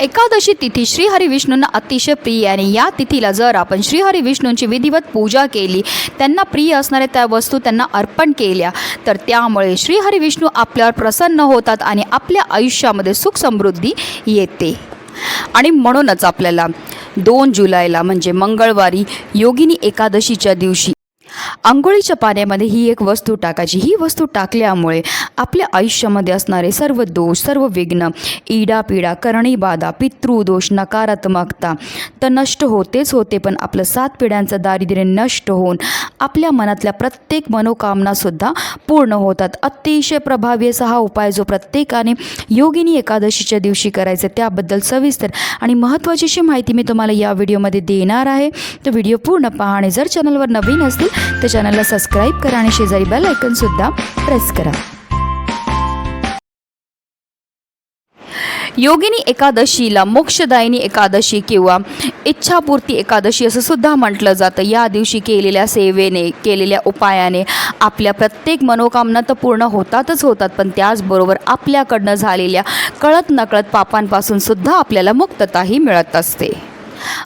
एकादशी तिथी श्रीहरी विष्णूंना अतिशय प्रिय आणि या तिथीला जर आपण श्रीहरी विष्णूंची विधिवत पूजा केली त्यांना प्रिय असणाऱ्या त्या वस्तू त्यांना अर्पण केल्या तर त्यामुळे श्रीहरी विष्णू आपल्यावर प्रसन्न होतात आणि आपल्या आयुष्यामध्ये सुख समृद्धी येते. आणि म्हणूनच आपल्याला दोन जुलैला म्हणजे मंगळवारी योगिनी एकादशीच्या दिवशी आंघोळीच्या पाण्यामध्ये ही एक वस्तू टाकायची. ही वस्तू टाकल्यामुळे आपल्या आयुष्यामध्ये असणारे सर्व दोष सर्व विघ्न इडापिडा करणी बाधा पितृदोष नकारात्मकता तर नष्ट होतेच होते पण आपलं सात पिढ्यांचं दारिद्र्य नष्ट होऊन आपल्या मनातल्या प्रत्येक मनोकामनासुद्धा पूर्ण होतात. अतिशय प्रभावी असा हा उपाय जो प्रत्येकाने योगिनी एकादशीच्या दिवशी करायचा त्याबद्दल सविस्तर आणि महत्त्वाची अशी माहिती मी तुम्हाला या व्हिडिओमध्ये देणार आहे. तर व्हिडिओ पूर्ण पहा आणि जर चॅनलवर नवीन असतील तर चॅनलला सबस्क्राईब करा आणि शेजारी बेल आयकनसुद्धा प्रेस करा. योगिनी एकादशीला मोक्षदायिनी एकादशी किंवा इच्छापूर्ती एकादशी असं सुद्धा म्हटलं जातं. या दिवशी केलेल्या सेवेने केलेल्या उपायाने आपल्या प्रत्येक मनोकामना तर पूर्ण होतातच होतात पण त्याचबरोबर आपल्याकडनं झालेल्या कळत नकळत पापांपासून सुद्धा आपल्याला मुक्तताही मिळत असते.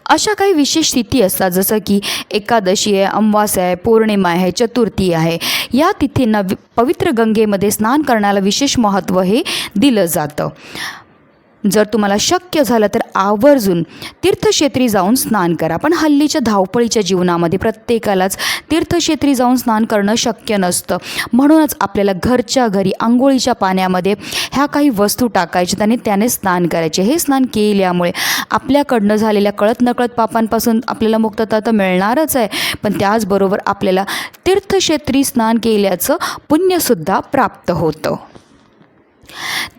अशा काही विशेष तिथी असतात जसं की एकादशी आहे अमावास्या आहे पौर्णिमा आहे चतुर्थी आहे. या तिथींना वि- पवित्र गंगेमध्ये स्नान करण्याला विशेष महत्त्व हे दिलं जातं. जर तुम्हाला शक्य झालं तर आवर्जून तीर्थक्षेत्री जाऊन स्नान करा. पण हल्लीच्या धावपळीच्या जीवनामध्ये प्रत्येकालाच तीर्थक्षेत्री जाऊन स्नान करणं शक्य नसतं. म्हणूनच आपल्याला घरच्या घरी आंघोळीच्या पाण्यामध्ये ह्या काही वस्तू टाकायच्या आणि त्याने स्नान करायचे. हे स्नान केल्यामुळे आपल्याकडनं झालेल्या कळत नकळत पापांपासून आपल्याला मुक्तता तर मिळणारच आहे. पण त्याचबरोबर आपल्याला तीर्थक्षेत्री स्नान केल्याचं पुण्यसुद्धा प्राप्त होतं.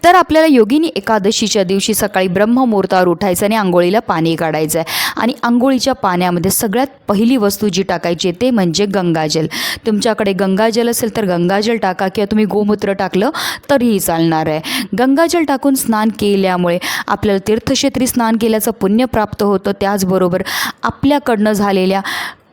तर आपल्याला योगिनी एकादशीच्या दिवशी सकाळी ब्रह्ममुहूर्तावर उठायचं आणि आंघोळीला पाणी काढायचं आहे. आणि आंघोळीच्या पाण्यामध्ये सगळ्यात पहिली वस्तू जी टाकायची ते म्हणजे गंगाजल. तुमच्याकडे गंगाजल असेल तर गंगाजल टाका किंवा तुम्ही गोमूत्र टाकलं तरीही चालणार आहे. गंगाजल टाकून स्नान केल्यामुळे आपल्याला तीर्थक्षेत्री स्नान केल्याचं पुण्य प्राप्त होतं. त्याचबरोबर आपल्याकडनं झालेल्या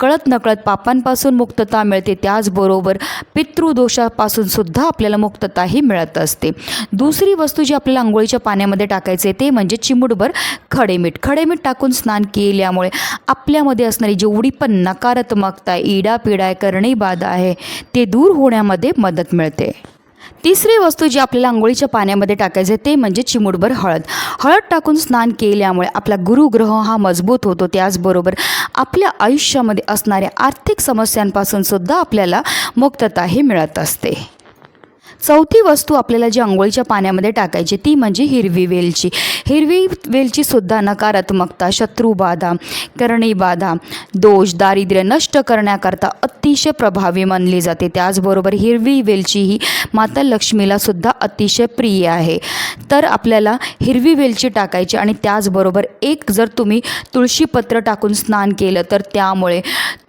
कळत नकळत पापांपासून मुक्तता मिळते त्याचबरोबर पितृदोषापासून सुद्धा आपल्याला मुक्तताही मिळत असते. दुसरी वस्तू जी आपल्याला आंघोळीच्या पाण्यामध्ये टाकायचे ते म्हणजे चिमुटभर खडेमीठ. खडेमीठ टाकून स्नान केल्यामुळे आपल्यामध्ये असणारी जेवढी पण नकारात्मकता इडापिडा आहे करणी बाधा आहे ते दूर होण्यामध्ये मदत मिळते. तिसरी वस्तू जी आपल्याला आंघोळीच्या पाण्यामध्ये टाकायचे ते म्हणजे चिमुटभर हळद. हळद टाकून स्नान केल्यामुळे आपला गुरुग्रह हा मजबूत होतो. त्याचबरोबर आपल्या आयुष्यामध्ये असणाऱ्या आर्थिक समस्यांपासून सुद्धा आपल्याला मुक्तताही मिळत असते. चौथी वस्तू आपल्याला जी आंघोळीच्या पाण्यामध्ये टाकायची ती म्हणजे हिरवी वेलची. हिरवी वेलचीसुद्धा नकारात्मकता शत्रुबाधा करणीबाधा दोष दारिद्र्य नष्ट करण्याकरता अतिशय प्रभावी मानली जाते. त्याचबरोबर हिरवी वेलची ही माता लक्ष्मीलासुद्धा अतिशय प्रिय आहे. तर आपल्याला हिरवी वेलची टाकायची आणि त्याचबरोबर एक जर तुम्ही तुळशीपत्र टाकून स्नान केलं तर त्यामुळे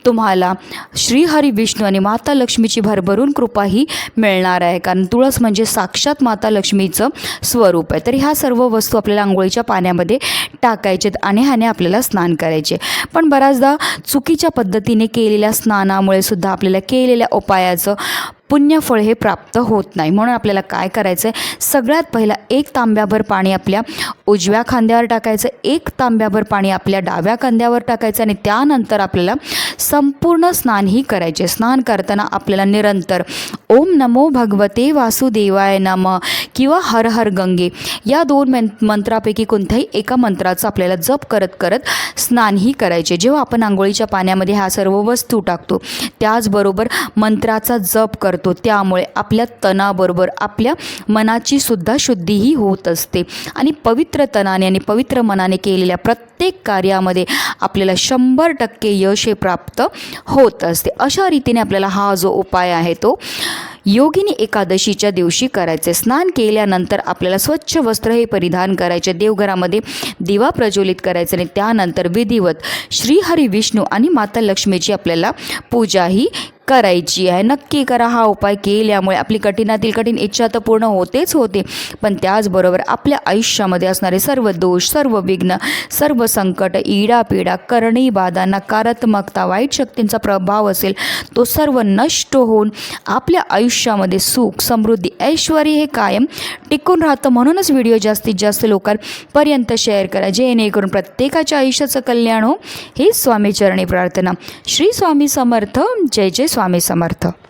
तुम्हाला श्रीहरी विष्णू आणि माता लक्ष्मीची भरभरून कृपाही मिळणार आहे. कारण तुळस म्हणजे साक्षात माता लक्ष्मीचं स्वरूप आहे. तर ह्या सर्व वस्तू आपल्याला आंघोळीच्या पाण्यामध्ये टाकायचेत आणि ह्याने आपल्याला स्नान करायचे पण बऱ्याचदा चुकीच्या पद्धतीने केलेल्या स्नानामुळे सुद्धा आपल्याला केलेल्या उपायाचं पुण्यफळ हे प्राप्त होत नाही. म्हणून आपल्याला काय करायचं आहे सगळ्यात पहिला एक तांब्याभर पाणी आपल्या उजव्या खांद्यावर टाकायचं एक तांब्याभर पाणी आपल्या डाव्या खांद्यावर टाकायचं आणि त्यानंतर आपल्याला संपूर्ण स्नानही करायचे. स्नान करताना आपल्याला निरंतर ओम नमो भगवते वासुदेवाय नम किंवा हर हर गंगे या दोन मं मंत्रापैकी कोणत्याही एका मंत्राचा आपल्याला जप करत करत स्नानही करायचे. जेव्हा आपण आंघोळीच्या पाण्यामध्ये ह्या सर्व वस्तू टाकतो त्याचबरोबर मंत्राचा जप करतो त्यामुळे आपल्या तणाबरोबर आपल्या मनाची सुद्धा शुद्धीही होत असते. आणि पवित्र तनाने आणि पवित्र मनाने केलेल्या प्रत्येक कार्यामध्ये आपल्याला शंभर टक्के यश हे प्राप्त होत असते. अशा रीतीने आपल्याला हा जो उपाय आहे तो योगिनी एकादशीच्या दिवशी करायचे. स्नान केल्यानंतर आपल्याला स्वच्छ वस्त्र हे परिधान करायचे. देवघरामध्ये दिवा प्रज्वलित करायचे आणि त्यानंतर विधिवत श्रीहरी विष्णू आणि माता लक्ष्मीची आपल्याला पूजाही करायची आहे. नक्की करा. हा उपाय केल्यामुळे आपली कठीणातील कठीण इच्छा तर पूर्ण होतेच होते. पण त्याचबरोबर आपल्या आयुष्यामध्ये असणारे सर्व दोष सर्व विघ्न सर्व संकट इडापिडा करणी बाधा नकारात्मकता वाईट शक्तींचा प्रभाव असेल तो सर्व नष्ट होऊन आपल्या आयुष्यामध्ये सुख समृद्धी ऐश्वर हे कायम टिकून राहतं. म्हणूनच व्हिडिओ जास्तीत जास्त लोकांपर्यंत शेअर करा. जेणेकरून प्रत्येकाच्या आयुष्याचं कल्याण हो. ही स्वामीचरणी प्रार्थना. श्री स्वामी समर्थ. जय जय स्वामी समर्थ.